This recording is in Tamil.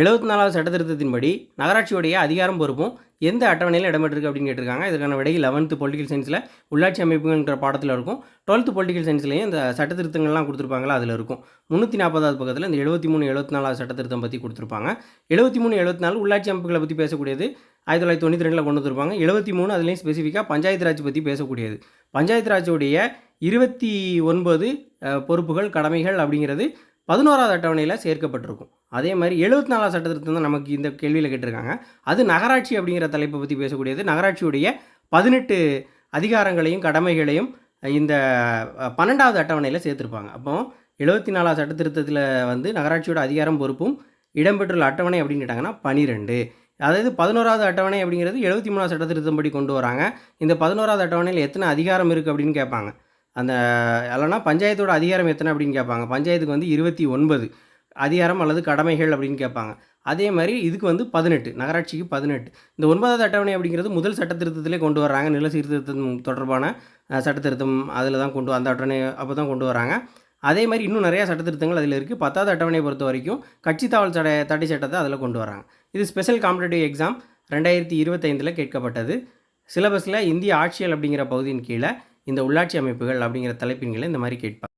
எழுபத்தி நாலாவது சட்ட திருத்தத்தின்படி நகராட்சியுடைய அதிகாரம் பொறுப்பும் எந்த அட்டவணையில் இடம்பெற்றிருக்கு அப்படின்னு கேட்டிருக்காங்க. இதற்கான விடை லெவன்த்து பொலிட்டிக்கல் சயின்ஸில் உள்ளாட்சி அமைப்புங்கிற பாடத்தில் இருக்கும். டுவெல்த்து பொலிட்டிக்கல் சயின்ஸ்லேயும் இந்த சட்ட திருத்தங்கள்லாம் கொடுத்துருப்பாங்களா? அதில் இருக்கும். முந்நூற்றி நாற்பதாவது பக்கத்தில் இந்த எழுபத்தி மூணு எழுபத்தி நாலாவது சட்ட திருத்தம் பற்றி கொடுத்துருப்பாங்க. எழுபத்தி மூணு எழுபத்தி நாலு உள்ளாட்சி அமைப்புகளை பற்றி பேசக்கூடியது ஆயிரத்தி தொள்ளாயிரத்தி தொண்ணூற்றி ரெண்டில் கொண்டு வந்திருப்பாங்க. எழுபத்தி மூணு அதுலேயும் ஸ்பெசிஃபிக்காக பஞ்சாயத்து ராஜ் பற்றி பேசக்கூடியது. பஞ்சாயத்து ராஜுடைய இருபத்தி ஒன்பது பொறுப்புகள் கடமைகள் அப்படிங்கிறது பதினோராவது அட்டவணையில் சேர்க்கப்பட்டிருக்கும். அதே மாதிரி எழுபத்தி நாலாவது சட்டத்திருத்தம் தான் நமக்கு இந்த கேள்வியில் கேட்டிருக்காங்க. அது நகராட்சி அப்படிங்கிற தலைப்பை பற்றி பேசக்கூடியது. நகராட்சியுடைய பதினெட்டு அதிகாரங்களையும் கடமைகளையும் இந்த பன்னெண்டாவது அட்டவணையில் சேர்த்துருப்பாங்க. அப்போ எழுபத்தி நாலாவது சட்டத்திருத்தத்தில் வந்து நகராட்சியோட அதிகாரம் பொறுப்பும் இடம்பெற்றுள்ள அட்டவணை அப்படின்னு கேட்டாங்கன்னா பனிரெண்டு. அதாவது பதினோராவது அட்டவணை அப்படிங்கிறது எழுபத்தி மூணாவது சட்ட திருத்தம் படி கொண்டு வராங்க. இந்த பதினோராவது அட்டவணையில் எத்தனை அதிகாரம் இருக்குது அப்படின்னு கேட்பாங்க. அந்த இல்லைனா பஞ்சாயத்தோட அதிகாரம் எத்தனை அப்படின்னு கேட்பாங்க. பஞ்சாயத்துக்கு வந்து இருபத்தி ஒன்பது. அதிகாரம் அல்லது கடமைகள் அப்படின்னு கேட்பாங்க. அதே மாதிரி இதுக்கு வந்து பதினெட்டு நகராட்சிக்கு பதினெட்டு. இந்த ஒன்பதாவது அட்டவணை அப்படிங்கிறது முதல் சட்டத்திருத்தத்திலே கொண்டு வராங்க நில சீர்திருத்தம் தொடர்பான சட்டத்திருத்தம் அதில் தான் கொண்டு அந்த அட்டவணை அப்போ தான் கொண்டு வராங்க அதே மாதிரி இன்னும் நிறையா சட்டத்திருத்தங்கள் அதில் இருக்குது பத்தாவது அட்டவணையை பொறுத்த வரைக்கும் கட்சி தாவல் சட தடை சட்டத்தை அதில் கொண்டு வராங்க இது ஸ்பெஷல் காம்படேட்டிவ் எக்ஸாம் ரெண்டாயிரத்தி இருபத்தைந்தில் கேட்கப்பட்டது. சிலபஸில் இந்திய ஆட்சியல் அப்படிங்கிற பகுதியின் கீழே இந்த உள்ளாட்சி அமைப்புகள் அப்படிங்கிற தலைப்பின் கீழே இந்த மாதிரி கேட்பாங்க.